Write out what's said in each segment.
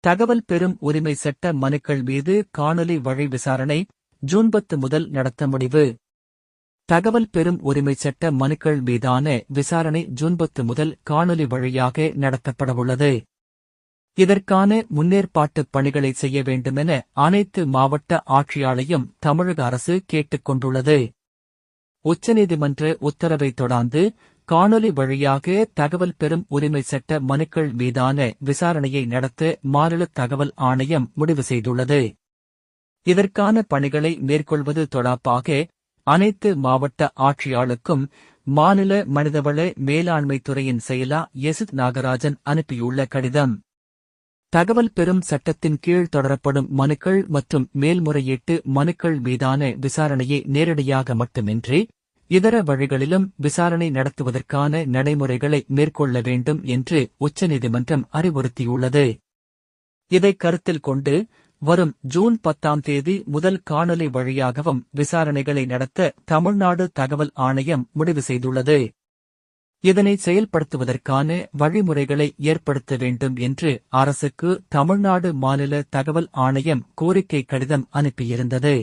தகவல் பெறும் உரிமை சட்ட மனுக்கள் மீது காணொலி வழி விசாரணை ஜூன் பத்து முதல் நடத்த முடிவு. தகவல் பெறும் உரிமை சட்ட மனுக்கள் மீதான விசாரணை ஜூன் பத்து முதல் காணொலி வழியாக நடத்தப்படவுள்ளது இதற்கான முன்னேற்பாட்டுப் பணிகளை செய்ய வேண்டுமென அனைத்து மாவட்ட ஆட்சியாளையும் தமிழக அரசு கேட்டுக் கொண்டுள்ளது. உச்சநீதிமன்ற உத்தரவைத் தொடர்ந்து காணொலி வழியாக தகவல் பெறும் உரிமை சட்ட மனுக்கள் மீதான விசாரணையை நடத்த மாநில தகவல் ஆணையம் முடிவு செய்துள்ளது. இதற்கான பணிகளை மேற்கொள்வது தொடர்பாக அனைத்து மாவட்ட ஆட்சியாளருக்கும் மாநில மனிதவள மேலாண்மை துறையின் செயலா எஸ் நாகராஜன் அனுப்பியுள்ள கடிதம். தகவல் பெறும் சட்டத்தின் கீழ் தொடரப்படும் மனுக்கள் மற்றும் மேல்முறையீட்டு மனுக்கள் மீதான விசாரணையை நேரடியாக மட்டுமின்றி இதர வழிகளிலும் விசாரணை நடத்துவதற்கான நடைமுறைகளை மேற்கொள்ள வேண்டும் என்று உச்சநீதிமன்றம் அறிவுறுத்தியுள்ளது. இதை கருத்தில் கொண்டு வரும் ஜூன் பத்தாம் தேதி முதல் காணொலி வழியாகவும் விசாரணைகளை நடத்த தமிழ்நாடு தகவல் ஆணையம் முடிவு செய்துள்ளது. இதனை செயல்படுத்துவதற்கான வழிமுறைகளை ஏற்படுத்த வேண்டும் என்று அரசுக்கு தமிழ்நாடு மாநில தகவல் ஆணையம் கோரிக்கை கடிதம் அனுப்பியிருந்தது.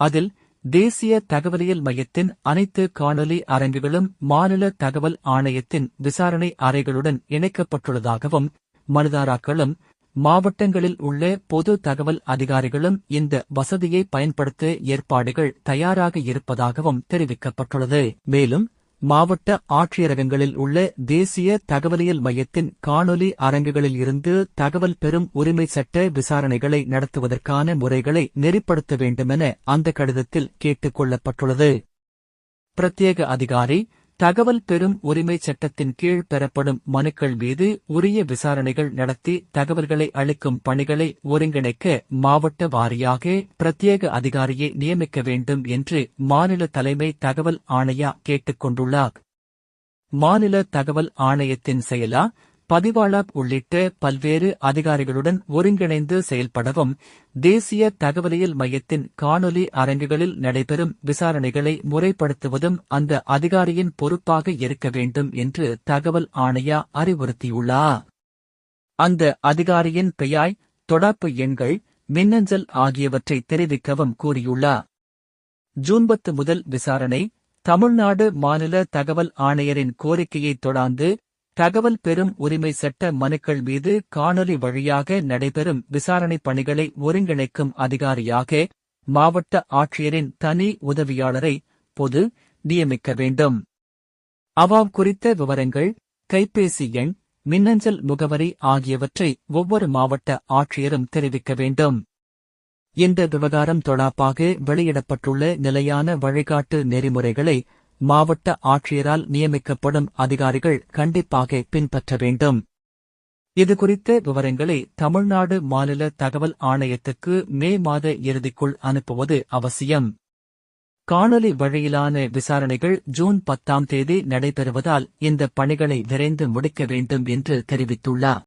அதில் தேசிய தகவலியல் மையத்தின் அனைத்து காணொலி அரங்குகளும் மாநில தகவல் ஆணையத்தின் விசாரணை அறைகளுடன் இணைக்கப்பட்டுள்ளதாகவும் மனுதாராக்களும் மாவட்டங்களில் உள்ள பொது தகவல் அதிகாரிகளும் இந்த வசதியை பயன்படுத்த ஏற்பாடுகள் தயாராக இருப்பதாகவும் தெரிவிக்கப்பட்டுள்ளது. மேலும் மாவட்ட ஆட்சியரகங்களில் உள்ள தேசிய தகவலியல் மையத்தின் காணொலி அரங்குகளில் இருந்து தகவல் பெறும் உரிமை சட்ட விசாரணைகளை நடத்துவதற்கான முறைகளை நெறிப்படுத்த வேண்டுமென அந்த கடிதத்தில் கேட்டுக் கொள்ளப்பட்டுள்ளது. பிரத்யேக அதிகாரி தகவல் பெறும் உரிமை சட்டத்தின் கீழ் பெறப்படும் மனுக்கள் மீது உரிய விசாரணைகள் நடத்தி தகவல்களை அளிக்கும் பணிகளை ஒருங்கிணைக்க மாவட்ட வாரியாக பிரத்யேக அதிகாரியை நியமிக்க வேண்டும் என்று மாநில தலைமை தகவல் ஆணையா கேட்டுக் கொண்டுள்ளார் மாநில தகவல் ஆணையத்தின் செயலா பதிவாளர் உள்ளிட்ட பல்வேறு அதிகாரிகளுடன் ஒருங்கிணைந்து செயல்படவும் தேசிய தகவலியல் மையத்தின் காணொலி அரங்குகளில் நடைபெறும் விசாரணைகளை முறைப்படுத்துவதும் அந்த அதிகாரியின் பொறுப்பாக இருக்க வேண்டும் என்று தகவல் ஆணையா அறிவுறுத்தியுள்ளார். அந்த அதிகாரியின் பெயாய் தொடர்பு எண்கள் மின்னஞ்சல் ஆகியவற்றை தெரிவிக்கவும் கூறியுள்ளார். ஜூன் பத்து முதல் விசாரணை தமிழ்நாடு மாநில தகவல் ஆணையரின் கோரிக்கையைத் தொடர்ந்து தகவல் பெறும் உரிமை சட்ட மனுக்கள் மீது காணொலி வழியாக நடைபெறும் விசாரணைப் பணிகளை ஒருங்கிணைக்கும் அதிகாரியாக மாவட்ட ஆட்சியரின் தனி உதவியாளரை பொது நியமிக்க வேண்டும். அவாவ் குறித்த விவரங்கள் கைபேசி எண் மின்னஞ்சல் முகவரி ஆகியவற்றை ஒவ்வொரு மாவட்ட ஆட்சியரும் தெரிவிக்க வேண்டும். இந்த விவகாரம் தொடர்பாக வெளியிடப்பட்டுள்ள நிலையான வழிகாட்டு நெறிமுறைகளை மாவட்ட ஆட்சியரால் நியமிக்கப்படும் அதிகாரிகள் கண்டிப்பாக பின்பற்ற வேண்டும். இதுகுறித்த விவரங்களை தமிழ்நாடு மாநில தகவல் ஆணையத்துக்கு மே மாத இறுதிக்குள் அனுப்புவது அவசியம். காணொலி வழியிலான விசாரணைகள் ஜூன் பத்தாம் தேதி நடைபெறுவதால் இந்த பணிகளை விரைந்து முடிக்க வேண்டும் என்று தெரிவித்துள்ளார்.